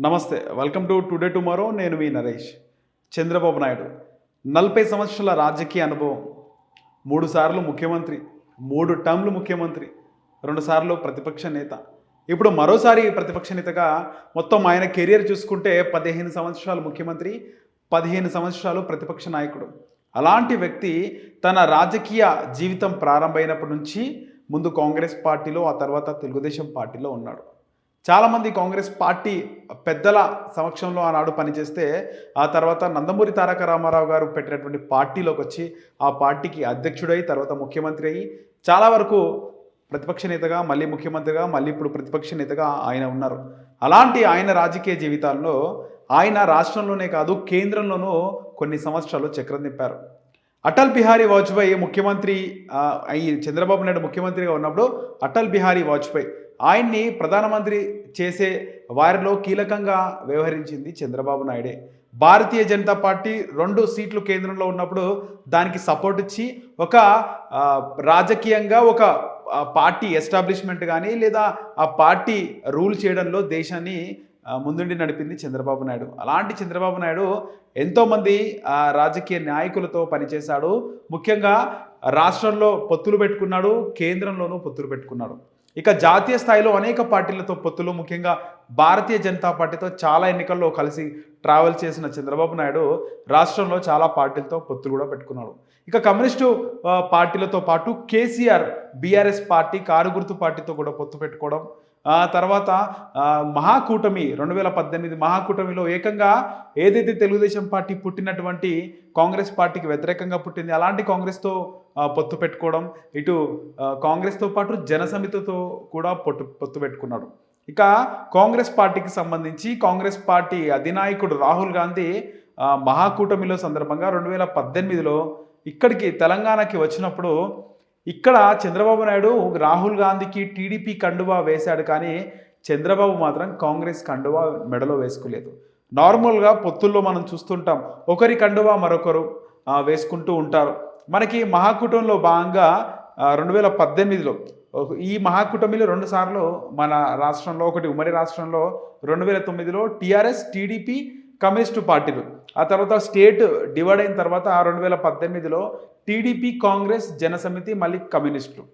నమస్తే welcome to today tomorrow నేను మీ నరేష్. చంద్రబాబు నాయుడు. నలభై సంవత్సరాల రాజకీయ అనుభవం. మూడు సార్లు ముఖ్యమంత్రి మూడు టర్మ్లు ముఖ్యమంత్రి రెండు సార్లు ప్రతిపక్ష నేత. ఇప్పుడు మరోసారి ప్రతిపక్ష నేతగా మొత్తం ఆయన కెరియర్ చూసుకుంటే పదిహేను సంవత్సరాలు ముఖ్యమంత్రి పదిహేను సంవత్సరాలు ప్రతిపక్ష నాయకుడు. అలాంటి వ్యక్తి తన రాజకీయ జీవితం ప్రారంభమైనప్పటి నుంచి ముందు కాంగ్రెస్ పార్టీలో ఆ తర్వాత తెలుగుదేశం పార్టీలో ఉన్నాడు. చాలామంది కాంగ్రెస్ పార్టీ పెద్దల సమక్షంలో ఆనాడు పనిచేస్తే ఆ తర్వాత నందమూరి తారక రామారావు గారు పెట్టినటువంటి పార్టీలోకి వచ్చి ఆ పార్టీకి అధ్యక్షుడై తర్వాత ముఖ్యమంత్రి అయ్యి చాలా వరకు ప్రతిపక్ష నేతగా మళ్ళీ ముఖ్యమంత్రిగా మళ్ళీ ఇప్పుడు ప్రతిపక్ష నేతగా ఆయన ఉన్నారు. అలాంటి ఆయన రాజకీయ జీవితాల్లో ఆయన రాష్ట్రంలోనే కాదు కేంద్రంలోనూ కొన్ని సంవత్సరాలు చక్రం తిప్పారు. అటల్ బిహారీ వాజ్పేయి ముఖ్యమంత్రి ఈ చంద్రబాబు నాయుడు ముఖ్యమంత్రిగా ఉన్నప్పుడు అటల్ బిహారీ వాజ్పేయి ఆయన్ని ప్రధానమంత్రి చేసే వారిలో కీలకంగా వ్యవహరించింది చంద్రబాబు నాయుడే. భారతీయ జనతా పార్టీ రెండు సీట్లు కేంద్రంలో ఉన్నప్పుడు దానికి సపోర్ట్ ఇచ్చి ఒక రాజకీయంగా ఒక పార్టీ ఎస్టాబ్లిష్మెంట్ కానీ లేదా ఆ పార్టీ రూల్ చేయడంలో దేశాన్ని ముందుండి నడిపింది చంద్రబాబు నాయుడు. అలాంటి చంద్రబాబు నాయుడు ఎంతోమంది రాజకీయ నాయకులతో పనిచేశాడు. ముఖ్యంగా రాష్ట్రంలో పొత్తులు పెట్టుకున్నాడు కేంద్రంలోనూ పొత్తులు పెట్టుకున్నాడు. ఇక జాతీయ స్థాయిలో అనేక పార్టీలతో పొత్తులు ముఖ్యంగా భారతీయ జనతా పార్టీతో చాలా ఎన్నికల్లో కలిసి ట్రావెల్ చేసిన చంద్రబాబు నాయుడు రాష్ట్రంలో చాలా పార్టీలతో పొత్తులు కూడా పెట్టుకున్నాడు. ఇక కమ్యూనిస్టు పార్టీలతో పాటు కేసీఆర్ బీఆర్ఎస్ పార్టీ కారుగుర్తు పార్టీతో కూడా పొత్తు పెట్టుకోవడం తర్వాత మహాకూటమి రెండు వేల పద్దెనిమిది మహాకూటమిలో ఏకంగా ఏదైతే తెలుగుదేశం పార్టీ పుట్టినటువంటి కాంగ్రెస్ పార్టీకి వ్యతిరేకంగా పుట్టింది అలాంటి కాంగ్రెస్తో పొత్తు పెట్టుకోవడం ఇటు కాంగ్రెస్తో పాటు జనసమితితో కూడా పొట్టు పొత్తు పెట్టుకున్నాడు ఇక కాంగ్రెస్ పార్టీకి సంబంధించి కాంగ్రెస్ పార్టీ అధినాయకుడు రాహుల్ గాంధీ మహాకూటమిలో సందర్భంగా రెండు వేల పద్దెనిమిదిలో ఇక్కడికి తెలంగాణకి వచ్చినప్పుడు ఇక్కడ చంద్రబాబు నాయుడు రాహుల్ గాంధీకి టీడీపీ కండువా వేశాడు కానీ చంద్రబాబు మాత్రం కాంగ్రెస్ కండువా మెడలో వేసుకోలేదు. నార్మల్గా పొత్తుల్లో మనం చూస్తుంటాం ఒకరి కండువా మరొకరు వేసుకుంటూ ఉంటారు. మనకి మహాకూటంలో భాగంగా రెండు వేల పద్దెనిమిదిలో ఈ మహాకూటమిలో రెండు సార్లు మన రాష్ట్రంలో ఒకటి ఉమ్మడి రాష్ట్రంలో రెండు వేల తొమ్మిదిలో టీఆర్ఎస్ టీడీపీ కమ్యూనిస్టు పార్టీలు. ఆ తర్వాత స్టేట్ డివైడ్ అయిన తర్వాత రెండు వేల పద్దెనిమిదిలో టీడీపీ కాంగ్రెస్ జనసమితి మళ్ళీ కమ్యూనిస్టులు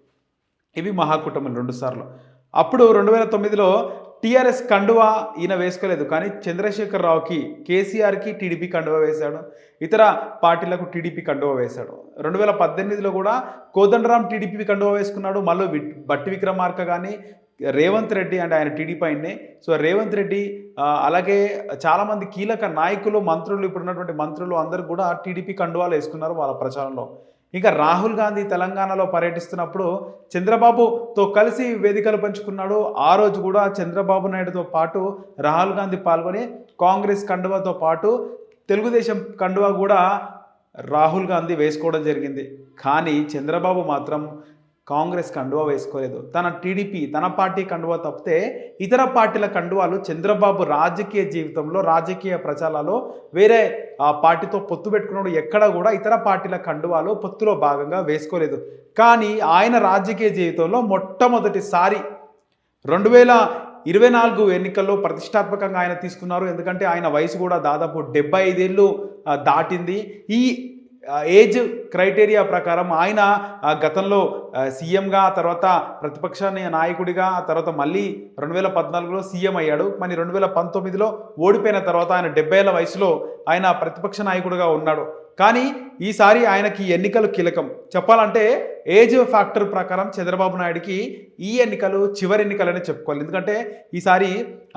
ఇవి మహాకూటములు రెండు సార్లు. అప్పుడు రెండు వేల తొమ్మిదిలో టీఆర్ఎస్ కండువా ఈయన వేసుకోలేదు. కానీ చంద్రశేఖర్ రావుకి కేసీఆర్కి టీడీపీ కండువా వేశాడు. ఇతర పార్టీలకు టీడీపీ కండువా వేశాడు. రెండు వేల పద్దెనిమిదిలో కూడా కోదండరాం టీడీపీ కండువా వేసుకున్నాడు. మళ్ళీ వి- బట్టి విక్రమార్క కానీ రేవంత్ రెడ్డి అంటే ఆయన టీడీపీ ఆయన్నే. సో రేవంత్ రెడ్డి అలాగే చాలామంది కీలక నాయకులు మంత్రులు ఇప్పుడు ఉన్నటువంటి మంత్రులు అందరూ కూడా టీడీపీ కండువాలు వేసుకున్నారు వాళ్ళ ప్రచారంలో. ఇంకా రాహుల్ గాంధీ తెలంగాణలో పర్యటిస్తున్నప్పుడు చంద్రబాబుతో కలిసి వేదికలు పంచుకున్నాడు. ఆ రోజు కూడా చంద్రబాబు నాయుడుతో పాటు రాహుల్ గాంధీ పాల్గొని కాంగ్రెస్ కండువాతో పాటు తెలుగుదేశం కండువా కూడా రాహుల్ గాంధీ వేసుకోవడం జరిగింది. కానీ చంద్రబాబు మాత్రం కాంగ్రెస్ కండువా వేసుకోలేదు. తన టీడీపీ తన పార్టీ కండువా తప్పితే ఇతర పార్టీల కండువాలు చంద్రబాబు రాజకీయ జీవితంలో రాజకీయ ప్రచారాల్లో వేరే ఆ పార్టీతో పొత్తు పెట్టుకున్నాడు ఎక్కడ కూడా ఇతర పార్టీల కండువాలు పొత్తులో భాగంగా వేసుకోలేదు. కానీ ఆయన రాజకీయ జీవితంలో మొట్టమొదటిసారి రెండు వేల ఇరవై నాలుగు ఎన్నికల్లో ప్రతిష్టాత్మకంగా ఆయన తీసుకున్నారు. ఎందుకంటే ఆయన వయసు కూడా దాదాపు డెబ్బై ఐదేళ్ళు దాటింది. ఈ ఏజ్ క్రైటీరియా ప్రకారం ఆయన గతంలో సీఎంగా ఆ తర్వాత ప్రతిపక్ష నాయకుడిగా ఆ తర్వాత మళ్ళీ రెండు వేల పద్నాలుగులో సీఎం అయ్యాడు. మరి రెండు వేల పంతొమ్మిదిలో ఓడిపోయిన తర్వాత ఆయన డెబ్బై ఏళ్ళ వయసులో ఆయన ప్రతిపక్ష నాయకుడిగా ఉన్నాడు. కానీ ఈసారి ఆయనకి ఎన్నికలు కీలకం. చెప్పాలంటే ఏజ్ ఫ్యాక్టర్ ప్రకారం చంద్రబాబు నాయుడికి ఈ ఎన్నికలు చివరి ఎన్నికలని చెప్పుకోవాలి. ఎందుకంటే ఈసారి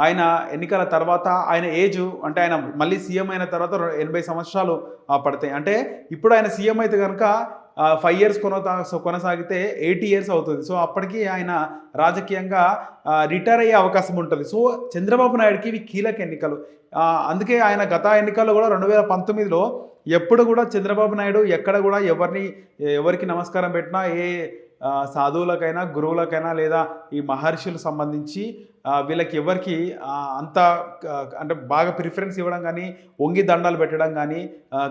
ఆయన ఎన్నికల తర్వాత ఆయన ఏజ్ అంటే ఆయన మళ్ళీ సీఎం అయిన తర్వాత ఎనభై సంవత్సరాలు పడతాయి. అంటే ఇప్పుడు ఆయన సీఎం అయితే కనుక ఫైవ్ ఇయర్స్ కొనతా కొనసాగితే ఎయిటీ ఇయర్స్ అవుతుంది. సో అప్పటికి ఆయన రాజకీయంగా రిటైర్ అయ్యే అవకాశం ఉంటుంది. సో చంద్రబాబు నాయుడుకి ఇవి కీలక ఎన్నికలు. అందుకే ఆయన గత ఎన్నికల్లో కూడా రెండు వేల పంతొమ్మిదిలో ఎప్పుడు కూడా చంద్రబాబు నాయుడు ఎక్కడ కూడా ఎవరిని ఎవరికి నమస్కారం పెట్టినా ఏ సాధువులకైనా గురువులకైనా లేదా ఈ మహర్షులు సంబంధించి వీళ్ళకి ఎవరికి అంత అంటే బాగా ప్రిఫరెన్స్ ఇవ్వడం కానీ వంగి దండాలు పెట్టడం కానీ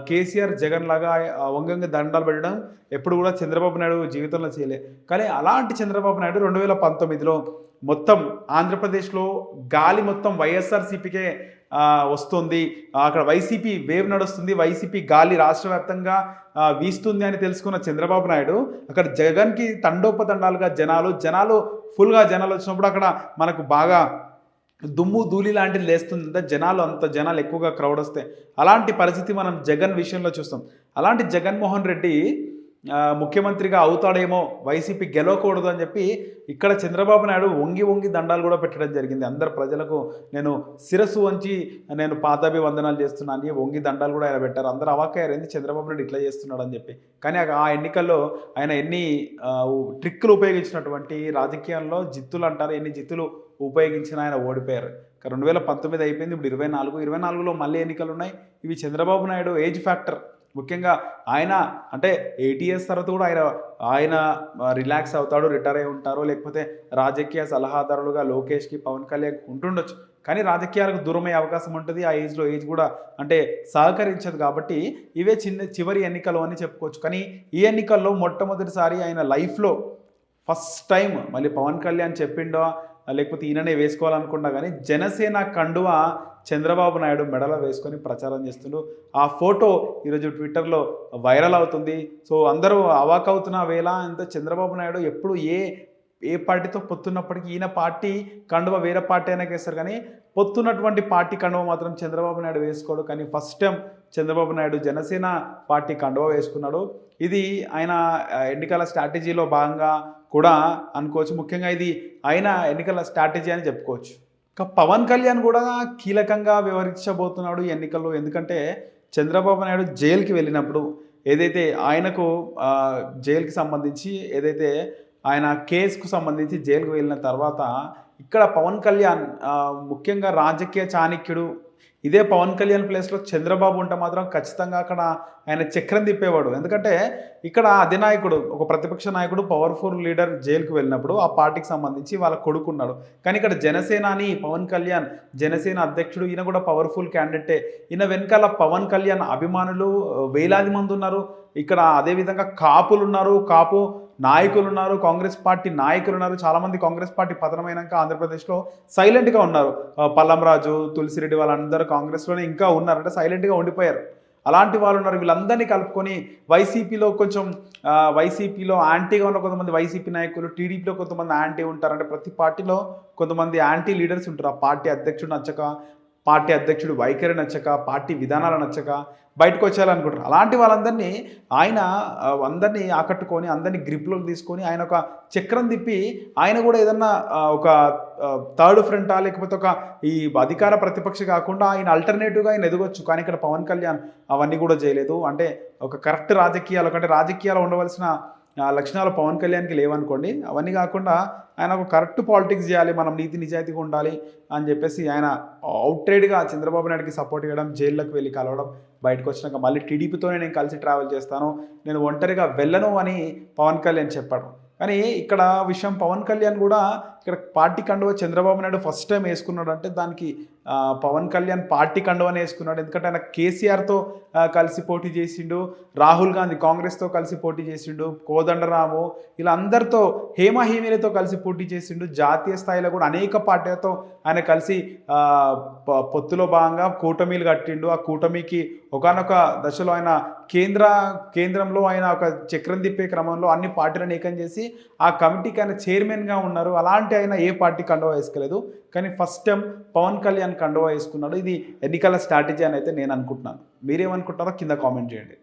కేసీఆర్ జగన్ లాగా ఆ, వంగి దండాలు పెట్టడం ఎప్పుడు కూడా చంద్రబాబు నాయుడు జీవితంలో చేయలే. కానీ అలాంటి చంద్రబాబు నాయుడు రెండు వేల పంతొమ్మిదిలో మొత్తం ఆంధ్రప్రదేశ్లో గాలి మొత్తం వైఎస్ఆర్సీపీకే వస్తుంది. అక్కడ వైసీపీ వేవ్ నడుస్తుంది. వైసీపీ గాలి రాష్ట్ర వ్యాప్తంగా వీస్తుంది అని తెలుసుకున్న చంద్రబాబు నాయుడు అక్కడ జగన్కి తండోపతండాలుగా జనాలు జనాలు ఫుల్గా జనాలు వచ్చినప్పుడు అక్కడ మనకు బాగా దుమ్ము ధూళి లాంటిది లేస్తుంది జనాలు అంత జనాలు ఎక్కువగా క్రౌడ్ వస్తాయి అలాంటి పరిస్థితి మనం జగన్ విషయంలో చూస్తాం. అలాంటి జగన్మోహన్ రెడ్డి ముఖ్యమంత్రిగా అవుతాడేమో వైసీపీ గెలవకూడదు అని చెప్పి ఇక్కడ చంద్రబాబు నాయుడు వంగి వంగి దండాలు కూడా పెట్టడం జరిగింది. అందరు ప్రజలకు నేను శిరస్సు వంచి నేను పాదాభివందనాలు చేస్తున్నాను అని వంగి దండాలు కూడా ఆయన పెట్టారు. అందరూ అవాకయ్యారు ఏంది చంద్రబాబు నాయుడు ఇట్లా చేస్తున్నాడు అని చెప్పి. కానీ ఆ- ఎన్నికల్లో ఆయన ఎన్ని ట్రిక్కులు ఉపయోగించినటువంటి రాజకీయాల్లో జిత్తులు అంటారు. ఎన్ని జిత్తులు ఉపయోగించిన ఆయన ఓడిపోయారు. రెండు వేల పంతొమ్మిది అయిపోయింది. ఇప్పుడు ఇరవై నాలుగు ఇరవై నాలుగులో మళ్ళీ ఎన్నికలు ఉన్నాయి. ఇవి చంద్రబాబు నాయుడు ఏజ్ ఫ్యాక్టర్. ముఖ్యంగా ఆయన అంటే ఎయిటీ ఇయర్స్ తర్వాత కూడా ఆయన ఆయన రిలాక్స్ అవుతాడు రిటైర్ అయి ఉంటారు. లేకపోతే రాజకీయ సలహాదారులుగా లోకేష్కి పవన్ కళ్యాణ్ ఉంటుండొచ్చు. కానీ రాజకీయాలకు దూరమయ్యే అవకాశం ఉంటుంది. ఆ ఏజ్లో ఏజ్ కూడా అంటే సహకరించదు కాబట్టి ఇవే చిన్న చివరి ఎన్నికలు అని చెప్పుకోవచ్చు. కానీ ఈ ఎన్నికల్లో మొట్టమొదటిసారి ఆయన లైఫ్లో ఫస్ట్ టైం మళ్ళీ పవన్ కళ్యాణ్ చెప్పిండో లేకపోతే ఈయననే వేసుకోవాలనుకున్నా కానీ జనసేన కండువ చంద్రబాబు నాయుడు మెడలో వేసుకొని ప్రచారం చేస్తుండ్రు ఆ ఫోటో ఈరోజు ట్విట్టర్లో వైరల్ అవుతుంది. సో అందరూ అవాక్ అవుతున్న వేళ అంత చంద్రబాబు నాయుడు ఎప్పుడు ఏ ఏ పార్టీతో పొత్తున్నప్పటికీ ఈయన పార్టీ కండువ వేరే పార్టీ అయినా వేస్తారు కానీ పొత్తున్నటువంటి పార్టీ కండువ మాత్రం చంద్రబాబు నాయుడు వేసుకోడు. కానీ first time Chandrababu Naidu Janasena party కండువ వేసుకున్నాడు. ఇది ఆయన ఎన్నికల స్ట్రాటజీలో భాగంగా కూడా అనుకోవచ్చు. ముఖ్యంగా ఇది ఆయన ఎన్నికల స్ట్రాటజీ అని చెప్పుకోవచ్చు. పవన్ కళ్యాణ్ కూడా కీలకంగా వ్యవహరించబోతున్నాడు ఎన్నికల్లో. ఎందుకంటే చంద్రబాబు నాయుడు జైలుకి వెళ్ళినప్పుడు ఏదైతే ఆయనకు జైలుకి సంబంధించి ఏదైతే ఆయన కేసుకు సంబంధించి జైలుకు వెళ్ళిన తర్వాత ఇక్కడ పవన్ కళ్యాణ్ ముఖ్యంగా రాజకీయ చాణక్యుడు ఇదే పవన్ కళ్యాణ్ ప్లేస్లో చంద్రబాబు ఉంటే మాత్రం ఖచ్చితంగా అక్కడ ఆయన చక్రం తిప్పేవాడు. ఎందుకంటే ఇక్కడ అధినాయకుడు ఒక ప్రతిపక్ష నాయకుడు పవర్ఫుల్ లీడర్ జైలుకు వెళ్ళినప్పుడు ఆ పార్టీకి సంబంధించి వాళ్ళ కొడుకున్నాడు. కానీ ఇక్కడ జనసేనాని పవన్ కళ్యాణ్ జనసేన అధ్యక్షుడు ఈయన కూడా పవర్ఫుల్ క్యాండిడేటే ఈయన వెనకాల పవన్ కళ్యాణ్ అభిమానులు వేలాది మంది ఉన్నారు. ఇక్కడ అదేవిధంగా కాపులు ఉన్నారు. కాపు నాయకులు ఉన్నారు కాంగ్రెస్ పార్టీ నాయకులు ఉన్నారు చాలామంది కాంగ్రెస్ పార్టీ పతనమైనాక ఆంధ్రప్రదేశ్లో సైలెంట్గా ఉన్నారు. పల్లంరాజు తులసిరెడ్డి వాళ్ళందరూ కాంగ్రెస్లోనే ఇంకా ఉన్నారు అంటే సైలెంట్గా ఉండిపోయారు. అలాంటి వాళ్ళు ఉన్నారు. వీళ్ళందరినీ కలుపుకొని వైసీపీలో కొంచెం వైసీపీలో యాంటీగా ఉన్న కొంతమంది వైసీపీ నాయకులు టీడీపీలో కొంతమంది యాంటీ ఉంటారు అంటే ప్రతి పార్టీలో కొంతమంది యాంటీ లీడర్స్ ఉంటారు. ఆ పార్టీ అధ్యక్షుడు నచ్చక పార్టీ అధ్యక్షుడు వైఖరి నచ్చక పార్టీ విధానాలు నచ్చక బయటకు వచ్చేయాలనుకుంటారు అలాంటి వాళ్ళందరినీ ఆయన అందరినీ ఆకట్టుకొని అందరినీ గ్రిప్లోకి తీసుకొని ఆయన ఒక చక్రం తిప్పి ఆయన కూడా ఏదన్నా ఒక థర్డ్ ఫ్రంటా లేకపోతే ఒక ఈ అధికార ప్రతిపక్ష కాకుండా ఆయన అల్టర్నేటివ్గా ఆయన ఎదగొచ్చు. కానీ ఇక్కడ పవన్ కళ్యాణ్ అవన్నీ కూడా చేయలేదు. అంటే ఒక కరెక్ట్ రాజకీయాలు అంటే రాజకీయాలు ఉండవలసిన లక్షణాలు పవన్ కళ్యాణ్కి లేవనుకోండి అవన్నీ కాకుండా ఆయన ఒక కరెక్ట్ పాలిటిక్స్ చేయాలి మనం నీతి నిజాయితీగా ఉండాలి అని చెప్పేసి ఆయన అవుట్రేడ్గా చంద్రబాబు నాయుడుకి సపోర్ట్ చేయడం జైల్లోకి వెళ్ళి కలవడం బయటకు వచ్చినాక మళ్ళీ టీడీపీతోనే నేను కలిసి ట్రావెల్ చేస్తాను నేను ఒంటరిగా వెళ్ళను అని పవన్ కళ్యాణ్ చెప్పాడు. కానీ ఇక్కడ విషయం పవన్ కళ్యాణ్ కూడా ఇక్కడ పార్టీ కండువ చంద్రబాబు నాయుడు ఫస్ట్ టైం వేసుకున్నాడు అంటే దానికి పవన్ కళ్యాణ్ పార్టీ కండువని వేసుకున్నాడు. ఎందుకంటే ఆయన కేసీఆర్తో కలిసి పోటీ చేసిండు. రాహుల్ గాంధీ కాంగ్రెస్తో కలిసి పోటీ చేసిండు. కోదండరాము ఇలా అందరితో హేమహేమిలతో కలిసి పోటీ చేసిండు. జాతీయ స్థాయిలో కూడా అనేక పార్టీలతో ఆయన కలిసి ప- పొత్తులో భాగంగా కూటమిలు కట్టిండు. ఆ కూటమికి ఒకనొక దశలో ఆయన కేంద్ర కేంద్రంలో ఆయన ఒక చక్రం తిప్పే క్రమంలో అన్ని పార్టీలను ఏకం చేసి ఆ కమిటీకి ఆయన చైర్మన్గా ఉన్నారు. అలాంటి ఆయన ఏ పార్టీ కండవ వేసుకోలేదు. కానీ ఫస్ట్ టైం పవన్ కళ్యాణ్ కండువా వేసుకున్నాడు. ఇది ఎన్నికల స్ట్రాటజీ అని అయితే నేను అనుకుంటున్నాను. మీరేమనుకుంటున్నారో కింద కామెంట్ చేయండి.